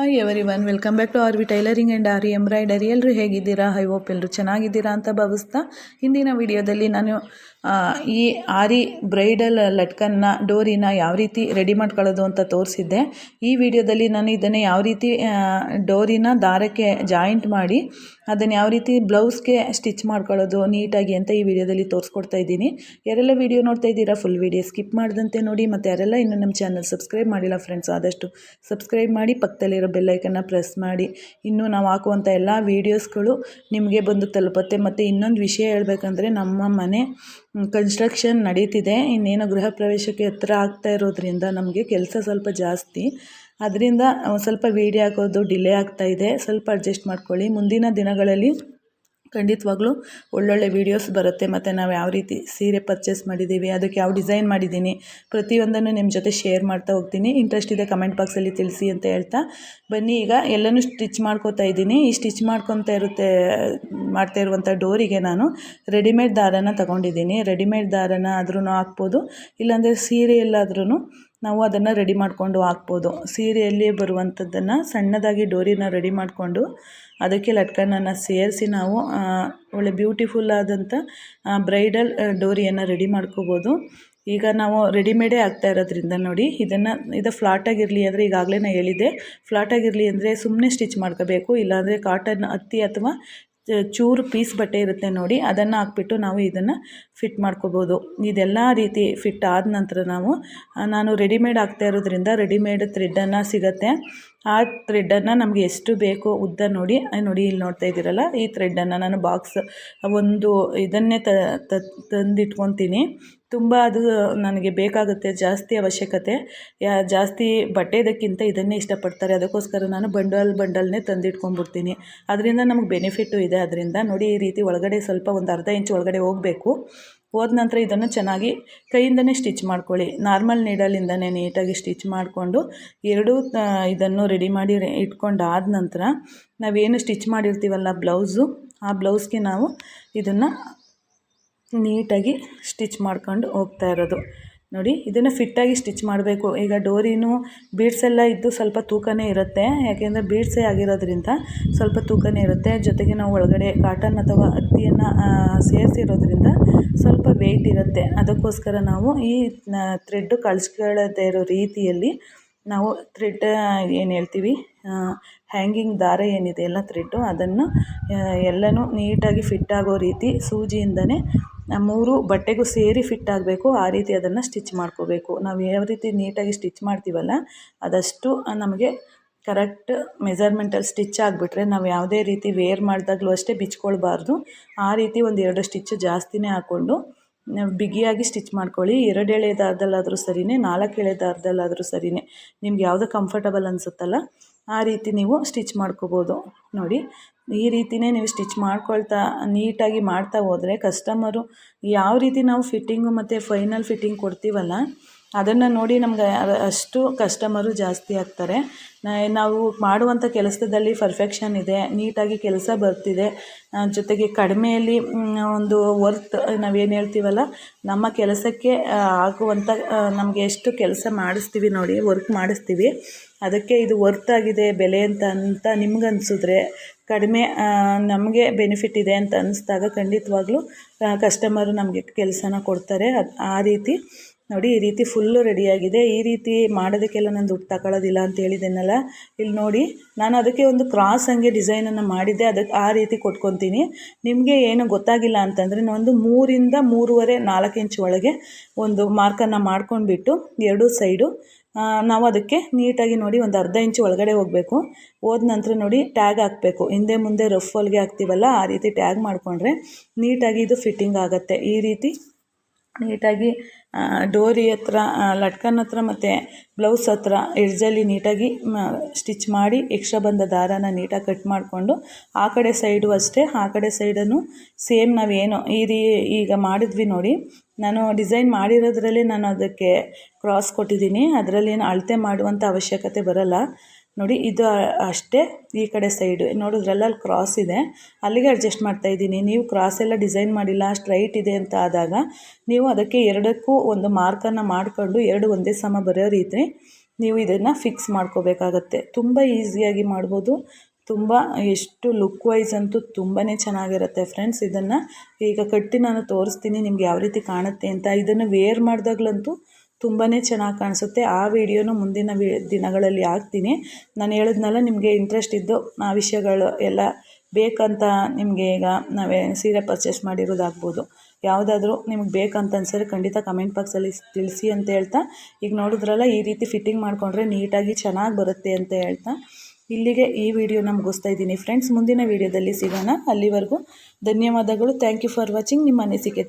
Hi everyone welcome back to R V tailoring and R embroidery ಎಲ್ಲರೂ ಹೇಗಿದ್ದೀರಾ? I hope ಎಲ್ಲರೂ ಚೆನ್ನಾಗಿದ್ದೀರಾ ಅಂತ ಭಾವಿಸ್ತಾ ಹಿಂದಿನ ವಿಡಿಯೋದಲ್ಲಿ ನಾನು ಈ ಆರಿ ಬ್ರೈಡಲ್ ಲಟ್ಕನ್ನ, ಡೋರಿನ ಯಾವ ರೀತಿ ರೆಡಿ ಮಾಡ್ಕೊಳ್ಳೋದು ಅಂತ ತೋರಿಸಿದ್ದೆ. ಈ ವಿಡಿಯೋದಲ್ಲಿ ನಾನು ಇದನ್ನು ಯಾವ ರೀತಿ ಡೋರಿನ ದಾರಕ್ಕೆ ಜಾಯಿಂಟ್ ಮಾಡಿ ಅದನ್ನು ಯಾವ ರೀತಿ ಬ್ಲೌಸ್ಗೆ ಸ್ಟಿಚ್ ಮಾಡ್ಕೊಳ್ಳೋದು ನೀಟಾಗಿ ಅಂತ ಈ ವಿಡಿಯೋದಲ್ಲಿ ತೋರಿಸ್ಕೊಡ್ತಾ ಇದ್ದೀನಿ. ಯಾರೆಲ್ಲ ವಿಡಿಯೋ ನೋಡ್ತಾ ಇದ್ದೀರಾ ಫುಲ್ ವಿಡಿಯೋ ಸ್ಕಿಪ್ ಮಾಡದಂತೆ ನೋಡಿ, ಮತ್ತು ಯಾರೆಲ್ಲ ಇನ್ನು ನಮ್ಮ ಚಾನಲ್ ಸಬ್ಸ್ಕ್ರೈಬ್ ಮಾಡಿಲ್ಲ ಫ್ರೆಂಡ್ಸ್ ಆದಷ್ಟು ಸಬ್ಸ್ಕ್ರೈಬ್ ಮಾಡಿ, ಪಕ್ಕದಲ್ಲಿರೋ ಬೆಲ್ಲೈಕನ್ನ ಪ್ರೆಸ್ ಮಾಡಿ. ಇನ್ನು ನಾವು ಹಾಕುವಂಥ ಎಲ್ಲ ವೀಡಿಯೋಸ್ಗಳು ನಿಮಗೆ ಬಂದು ತಲುಪುತ್ತೆ. ಮತ್ತು ಇನ್ನೊಂದು ವಿಷಯ ಹೇಳಬೇಕಂದ್ರೆ, ನಮ್ಮ ಮನೆ ಕನ್ಸ್ಟ್ರಕ್ಷನ್ ನಡೀತಿದೆ. ಇನ್ನೇನು ಗೃಹ ಪ್ರವೇಶಕ್ಕೆ ಹತ್ರ ಆಗ್ತಾ ಇರೋದ್ರಿಂದ ನಮಗೆ ಕೆಲಸ ಸ್ವಲ್ಪ ಜಾಸ್ತಿ. ಅದರಿಂದ ಸ್ವಲ್ಪ ವೀಡಿಯೋ ಹಾಕೋದು ಡಿಲೇ ಆಗ್ತಾ ಇದೆ. ಸ್ವಲ್ಪ ಅಡ್ಜಸ್ಟ್ ಮಾಡ್ಕೊಳ್ಳಿ. ಮುಂದಿನ ದಿನಗಳಲ್ಲಿ ಖಂಡಿತವಾಗ್ಲೂ ಒಳ್ಳೊಳ್ಳೆ ವೀಡಿಯೋಸ್ ಬರುತ್ತೆ. ಮತ್ತು ನಾವು ಯಾವ ರೀತಿ ಸೀರೆ ಪರ್ಚೇಸ್ ಮಾಡಿದ್ದೀವಿ ಅದಕ್ಕೆ ಯಾವ ಡಿಸೈನ್ ಮಾಡಿದ್ದೀನಿ ಪ್ರತಿಯೊಂದನ್ನು ನಿಮ್ಮ ಜೊತೆ ಶೇರ್ ಮಾಡ್ತಾ ಹೋಗ್ತೀನಿ. ಇಂಟ್ರೆಸ್ಟ್ ಇದೆ ಕಮೆಂಟ್ ಬಾಕ್ಸಲ್ಲಿ ತಿಳಿಸಿ ಅಂತ ಹೇಳ್ತಾ. ಬನ್ನಿ, ಈಗ ಎಲ್ಲನೂ ಸ್ಟಿಚ್ ಮಾಡ್ಕೋತಾ ಇದ್ದೀನಿ. ಈ ಸ್ಟಿಚ್ ಮಾಡ್ಕೊತಾ ಇರುತ್ತೆ, ಮಾಡ್ತಾ ಇರುವಂಥ ಡೋರಿಗೆ ನಾನು ರೆಡಿಮೇಡ್ ದಾರನ ತಗೊಂಡಿದ್ದೀನಿ. ರೆಡಿಮೇಡ್ ದಾರನ ಆದ್ರೂ ಹಾಕ್ಬೋದು. ಇಲ್ಲಾಂದರೆ ಸೀರೆ ಎಲ್ಲಾದ್ರೂ ನಾವು ಅದನ್ನು ರೆಡಿ ಮಾಡಿಕೊಂಡು ಹಾಕ್ಬೋದು. ಸೀರೆಯಲ್ಲಿ ಬರುವಂಥದ್ದನ್ನು ಸಣ್ಣದಾಗಿ ಡೋರಿನ ರೆಡಿ ಮಾಡಿಕೊಂಡು ಅದಕ್ಕೆ ಲಟ್ಕನನ್ನು ಸೇರಿಸಿ ನಾವು ಒಳ್ಳೆ ಬ್ಯೂಟಿಫುಲ್ ಆದಂಥ ಬ್ರೈಡಲ್ ಡೋರಿಯನ್ನು ರೆಡಿ ಮಾಡ್ಕೋಬೋದು. ಈಗ ನಾವು ರೆಡಿಮೇಡೇ ಆಗ್ತಾ ಇರೋದ್ರಿಂದ ನೋಡಿ, ಇದನ್ನು, ಇದು ಫ್ಲಾಟಾಗಿರಲಿ ಅಂದರೆ ಈಗಾಗಲೇ ನಾನು ಹೇಳಿದ್ದೆ ಫ್ಲಾಟಾಗಿರಲಿ ಅಂದರೆ ಸುಮ್ಮನೆ ಸ್ಟಿಚ್ ಮಾಡ್ಕೋಬೇಕು, ಇಲ್ಲಾಂದರೆ ಕಾಟನ್ ಹತ್ತಿ ಅಥವಾ ಚೂರು ಪೀಸ್ ಬಟ್ಟೆ ಇರುತ್ತೆ ನೋಡಿ, ಅದನ್ನು ಹಾಕ್ಬಿಟ್ಟು ನಾವು ಇದನ್ನು ಫಿಟ್ ಮಾಡ್ಕೋಬೋದು. ಇದೆಲ್ಲ ರೀತಿ ಫಿಟ್ ಆದ ನಂತರ ನಾವು ನಾನು ರೆಡಿಮೇಡ್ ಹಾಕ್ತಾ ಇರೋದ್ರಿಂದ ರೆಡಿಮೇಡ್ ಥ್ರೆಡ್ಡನ್ನು ಸಿಗತ್ತೆ. ಆ ಥ್ರೆಡ್ಡನ್ನು ನಮಗೆ ಎಷ್ಟು ಬೇಕೋ ಉದ್ದ ನೋಡಿ ನೋಡಿ ಇಲ್ಲಿ ನೋಡ್ತಾ ಇದ್ದೀರಲ್ಲ, ಈ ಥ್ರೆಡ್ಡನ್ನು ನಾನು ಬಾಕ್ಸ್ ಒಂದು ಇದನ್ನೇ ತಂದಿಟ್ಕೊತೀನಿ. ತುಂಬ ಅದು ನನಗೆ ಬೇಕಾಗುತ್ತೆ, ಜಾಸ್ತಿ ಅವಶ್ಯಕತೆ. ಯಾ, ಜಾಸ್ತಿ ಬಟ್ಟೆದಕ್ಕಿಂತ ಇದನ್ನೇ ಇಷ್ಟಪಡ್ತಾರೆ. ಅದಕ್ಕೋಸ್ಕರ ನಾನು ಬಂಡಲ್, ಬಂಡಲ್ನೇ ತಂದಿಟ್ಕೊಂಡ್ಬಿಡ್ತೀನಿ. ಅದರಿಂದ ನಮಗೆ ಬೆನಿಫಿಟ್ಟು ಇದೆ. ಅದರಿಂದ ನೋಡಿ ಈ ರೀತಿ ಒಳಗಡೆ ಸ್ವಲ್ಪ ಒಂದು ಅರ್ಧ ಇಂಚು ಒಳಗಡೆ ಹೋಗಬೇಕು. ಹೋದ ನಂತರ ಇದನ್ನು ಚೆನ್ನಾಗಿ ಕೈಯಿಂದನೇ ಸ್ಟಿಚ್ ಮಾಡ್ಕೊಳ್ಳಿ. ನಾರ್ಮಲ್ ನೀಡಲಿಂದನೇ ನೀಟಾಗಿ ಸ್ಟಿಚ್ ಮಾಡಿಕೊಂಡು ಎರಡೂ ಇದನ್ನು ರೆಡಿ ಮಾಡಿ ಇಟ್ಕೊಂಡಾದ ನಂತರ ನಾವೇನು ಸ್ಟಿಚ್ ಮಾಡಿರ್ತೀವಲ್ಲ ಬ್ಲೌಸು, ಆ ಬ್ಲೌಸ್ಗೆ ನಾವು ಇದನ್ನು ನೀಟಾಗಿ ಸ್ಟಿಚ್ ಮಾಡ್ಕೊಂಡು ಹೋಗ್ತಾ ಇರೋದು. ನೋಡಿ, ಇದನ್ನು ಫಿಟ್ಟಾಗಿ ಸ್ಟಿಚ್ ಮಾಡಬೇಕು. ಈಗ ಡೋರಿನೂ ಬೀಡ್ಸ್ ಎಲ್ಲ ಇದ್ದು ಸ್ವಲ್ಪ ತೂಕನೇ ಇರುತ್ತೆ. ಯಾಕೆಂದರೆ ಬೀಡ್ಸೇ ಆಗಿರೋದ್ರಿಂದ ಸ್ವಲ್ಪ ತೂಕನೇ ಇರುತ್ತೆ. ಜೊತೆಗೆ ನಾವು ಒಳಗಡೆ ಕಾಟನ್ ಅಥವಾ ಹತ್ತಿಯನ್ನು ಸೇರಿಸಿರೋದ್ರಿಂದ ಸ್ವಲ್ಪ ವೆಯ್ಟ್ ಇರುತ್ತೆ. ಅದಕ್ಕೋಸ್ಕರ ನಾವು ಈ ಥ್ರೆಡ್ಡು ಕಳಿಸ್ಕೊಳ್ಳದೇ ಇರೋ ರೀತಿಯಲ್ಲಿ ನಾವು ಥ್ರೆಡ್ ಏನು ಹೇಳ್ತೀವಿ ಹ್ಯಾಂಗಿಂಗ್ ದಾರ ಏನಿದೆ, ಎಲ್ಲ ಥ್ರೆಡ್ಡು ಅದನ್ನು ಎಲ್ಲನೂ ನೀಟಾಗಿ ಫಿಟ್ ಆಗೋ ರೀತಿ, ಸೂಜಿಯಿಂದನೇ ಮೂರು ಬಟ್ಟೆಗೂ ಸೇರಿ ಫಿಟ್ ಆಗಬೇಕು, ಆ ರೀತಿ ಅದನ್ನು ಸ್ಟಿಚ್ ಮಾಡ್ಕೋಬೇಕು. ನಾವು ಯಾವ ರೀತಿ ನೀಟಾಗಿ ಸ್ಟಿಚ್ ಮಾಡ್ತೀವಲ್ಲ, ಅದಷ್ಟು ನಮಗೆ ಕರೆಕ್ಟ್ ಮೆಸರ್ಮೆಂಟಲ್ಲಿ ಸ್ಟಿಚ್ ಆಗಿಬಿಟ್ರೆ, ನಾವು ಯಾವುದೇ ರೀತಿ ವೇರ್ ಮಾಡಿದಾಗಲೂ ಅಷ್ಟೇ ಬಿಚ್ಕೊಳ್ಬಾರ್ದು. ಆ ರೀತಿ ಒಂದು ಎರಡು ಸ್ಟಿಚ್ ಜಾಸ್ತಿನೇ ಹಾಕ್ಕೊಂಡು ಬಿಗಿಯಾಗಿ ಸ್ಟಿಚ್ ಮಾಡ್ಕೊಳ್ಳಿ. ಎರಡು ಎಳೆ ದಾರದಲ್ಲಾದರೂ ಸರಿಯೇ ನಾಲ್ಕು ಎಳೆ ದಾರದಲ್ಲಾದರೂ ಸರಿಯೇ ನಿಮ್ಗೆ ಯಾವುದು ಕಂಫರ್ಟಬಲ್ ಅನಿಸುತ್ತಲ್ಲ, ಆ ರೀತಿ ನೀವು ಸ್ಟಿಚ್ ಮಾಡ್ಕೋಬೋದು. ನೋಡಿ, ಈ ರೀತಿಯೇ ನೀವು ಸ್ಟಿಚ್ ಮಾಡ್ಕೊಳ್ತಾ, ನೀಟಾಗಿ ಮಾಡ್ತಾ ಹೋದರೆ ಕಸ್ಟಮರು ಯಾವ ರೀತಿ ನಾವು ಫಿಟ್ಟಿಂಗು ಮತ್ತು ಫೈನಲ್ ಫಿಟ್ಟಿಂಗ್ ಕೊಡ್ತೀವಲ್ಲ ಅದನ್ನು ನೋಡಿ ನಮ್ಗೆ ಅಷ್ಟು ಕಸ್ಟಮರು ಜಾಸ್ತಿ ಆಗ್ತಾರೆ. ನಾವು ಮಾಡುವಂಥ ಕೆಲಸದಲ್ಲಿ ಪರ್ಫೆಕ್ಷನ್ ಇದೆ, ನೀಟಾಗಿ ಕೆಲಸ ಬರ್ತಿದೆ. ಜೊತೆಗೆ ಕಡಿಮೆಯಲ್ಲಿ ಒಂದು ವರ್ತ್ ನಾವೇನು ಹೇಳ್ತೀವಲ್ಲ, ನಮ್ಮ ಕೆಲಸಕ್ಕೆ ಆಗುವಂಥ ನಮಗೆ ಎಷ್ಟು ಕೆಲಸ ಮಾಡಿಸ್ತೀವಿ ನೋಡಿ ವರ್ಕ್ ಮಾಡಿಸ್ತೀವಿ. ಅದಕ್ಕೆ ಇದು ವರ್ತ್ ಆಗಿದೆ, ಬೆಲೆ ಅಂತ ಅಂತ ನಿಮ್ಗೆ ಅನಿಸಿದ್ರೆ, ಕಡಿಮೆ ನಮಗೆ ಬೆನಿಫಿಟ್ ಇದೆ ಅಂತ ಅನ್ನಿಸ್ದಾಗ ಖಂಡಿತವಾಗ್ಲೂ ಕಸ್ಟಮರು ನಮಗೆ ಕೆಲಸನ ಕೊಡ್ತಾರೆ. ಅದು ಆ ರೀತಿ. ನೋಡಿ, ಈ ರೀತಿ ಫುಲ್ಲು ರೆಡಿಯಾಗಿದೆ ಈ ರೀತಿ ಮಾಡೋದಕ್ಕೆಲ್ಲ ನಾನು ದುಡ್ಡು ತಗೊಳ್ಳೋದಿಲ್ಲ ಅಂತ ಹೇಳಿದ್ದೇನಲ್ಲ ಇಲ್ಲಿ ನೋಡಿ, ನಾನು ಅದಕ್ಕೆ ಒಂದು ಕ್ರಾಸ್ ಹಂಗೆ ಡಿಸೈನನ್ನು ಮಾಡಿದ್ದೆ. ಅದಕ್ಕೆ ಆ ರೀತಿ ಕೊಟ್ಕೊತೀನಿ. ನಿಮಗೆ ಏನು ಗೊತ್ತಾಗಿಲ್ಲ ಅಂತಂದರೆ ಒಂದು ಮೂರಿಂದ ಮೂರುವರೆ ನಾಲ್ಕು ಇಂಚ್ ಒಳಗೆ ಒಂದು ಮಾರ್ಕನ್ನು ಮಾಡ್ಕೊಂಡ್ಬಿಟ್ಟು, ಎರಡೂ ಸೈಡು ನಾವು ಅದಕ್ಕೆ ನೀಟಾಗಿ ನೋಡಿ ಒಂದು ಅರ್ಧ ಇಂಚು ಒಳಗಡೆ ಹೋಗಬೇಕು. ಹೋದ ನಂತರ ನೋಡಿ ಟ್ಯಾಗ್ ಹಾಕಬೇಕು. ಹಿಂದೆ ಮುಂದೆ ರಫ್ ಹೊಲಿಗೆ ಹಾಕ್ತೀವಲ್ಲ, ಆ ರೀತಿ ಟ್ಯಾಗ್ ಮಾಡಿಕೊಂಡ್ರೆ ನೀಟಾಗಿ ಇದು ಫಿಟ್ಟಿಂಗ್ ಆಗುತ್ತೆ. ಈ ರೀತಿ ನೀಟಾಗಿ ಡೋರಿ ಹತ್ರ ಲಟ್ಕನ್ ಹತ್ರ ಮತ್ತು ಬ್ಲೌಸ್ ಹತ್ರ ಎಡ್ಜಲ್ಲಿ ನೀಟಾಗಿ ಸ್ಟಿಚ್ ಮಾಡಿ ಎಕ್ಸ್ಟ್ರಾ ಬಂದ ದಾರಾನ ನೀಟಾಗಿ ಕಟ್ ಮಾಡಿಕೊಂಡು ಆ ಕಡೆ ಸೈಡು ಅಷ್ಟೇ, ಆ ಕಡೆ ಸೈಡನ್ನು ಸೇಮ್ ನಾವೇನು ಈ ರೀ ಈಗ ಮಾಡಿದ್ವಿ ನೋಡಿ. ನಾನು ಡಿಸೈನ್ ಮಾಡಿರೋದ್ರಲ್ಲೇ ನಾನು ಅದಕ್ಕೆ ಕ್ರಾಸ್ ಕೊಟ್ಟಿದ್ದೀನಿ. ಅದರಲ್ಲಿ ಏನು ಅಳತೆ ಮಾಡುವಂಥ ಅವಶ್ಯಕತೆ ಬರಲ್ಲ. ನೋಡಿ, ಇದು ಅಷ್ಟೇ ಈ ಕಡೆ ಸೈಡು ನೋಡಿದ್ರಲ್ಲ ಅಲ್ಲಿ ಕ್ರಾಸ್ ಇದೆ. ಅಲ್ಲಿಗೆ ಅಡ್ಜಸ್ಟ್ ಮಾಡ್ತಾ ಇದ್ದೀನಿ. ನೀವು ಕ್ರಾಸ್ ಎಲ್ಲ ಡಿಸೈನ್ ಮಾಡಿಲ್ಲ ಸ್ಟ್ರೈಟ್ ಇದೆ ಅಂತ ಆದಾಗ ನೀವು ಅದಕ್ಕೆ ಎರಡಕ್ಕೂ ಒಂದು ಮಾರ್ಕನ್ನು ಮಾಡಿಕೊಂಡು ಎರಡು ಒಂದೇ ಸಮ ಬರೋ ರೀತಿ ನೀವು ಇದನ್ನು ಫಿಕ್ಸ್ ಮಾಡ್ಕೋಬೇಕಾಗತ್ತೆ. ತುಂಬ ಈಸಿಯಾಗಿ ಮಾಡ್ಬೋದು. ತುಂಬ, ಎಷ್ಟು ಲುಕ್ ವೈಸ್ ಅಂತೂ ತುಂಬಾ ಚೆನ್ನಾಗಿರುತ್ತೆ ಫ್ರೆಂಡ್ಸ್ ಇದನ್ನು ಈಗ ಕಟ್ಟಿ ನಾನು ತೋರಿಸ್ತೀನಿ, ನಿಮ್ಗೆ ಯಾವ ರೀತಿ ಕಾಣುತ್ತೆ ಅಂತ. ಇದನ್ನು ವೇರ್ ಮಾಡಿದಾಗ್ಲಂತೂ ತುಂಬಾ ಚೆನ್ನಾಗಿ ಕಾಣಿಸುತ್ತೆ. ಆ ವಿಡಿಯೋನು ಮುಂದಿನ ವಿ, ದಿನಗಳಲ್ಲಿ ಹಾಕ್ತೀನಿ. ನಾನು ಹೇಳಿದ್ನಲ್ಲ, ನಿಮಗೆ ಇಂಟ್ರೆಸ್ಟ್ ಇದ್ದು ಆ ವಿಷಯಗಳು ಎಲ್ಲ ಬೇಕಂತ ನಿಮಗೆ ಈಗ ನಾವೇ ಸೀರೆ ಪರ್ಚೇಸ್ ಮಾಡಿರೋದಾಗ್ಬೋದು. ಯಾವುದಾದ್ರೂ ನಿಮ್ಗೆ ಬೇಕಂತ ಅನ್ಸಿದ್ರೆ ಖಂಡಿತ ಕಮೆಂಟ್ ಬಾಕ್ಸಲ್ಲಿ ತಿಳಿಸಿ ಅಂತ ಹೇಳ್ತಾ. ಈಗ ನೋಡಿದ್ರಲ್ಲ, ಈ ರೀತಿ ಫಿಟ್ಟಿಂಗ್ ಮಾಡಿಕೊಂಡ್ರೆ ನೀಟಾಗಿ ಚೆನ್ನಾಗಿ ಬರುತ್ತೆ ಅಂತ ಹೇಳ್ತಾ. ಇಲ್ಲಿಗೆ ಈ ವಿಡಿಯೋನ ಮುಗಿಸ್ತಾ ಇದ್ದೀನಿ. ಫ್ರೆಂಡ್ಸ್ ಮುಂದಿನ ವಿಡಿಯೋದಲ್ಲಿ ಸಿಗೋಣ. ಅಲ್ಲಿವರೆಗೂ ಧನ್ಯವಾದಗಳು. ಥ್ಯಾಂಕ್ ಯು ಫಾರ್ ವಾಚಿಂಗ್ ನಿಮ್ಮ ಅನಿಸಿಕೆ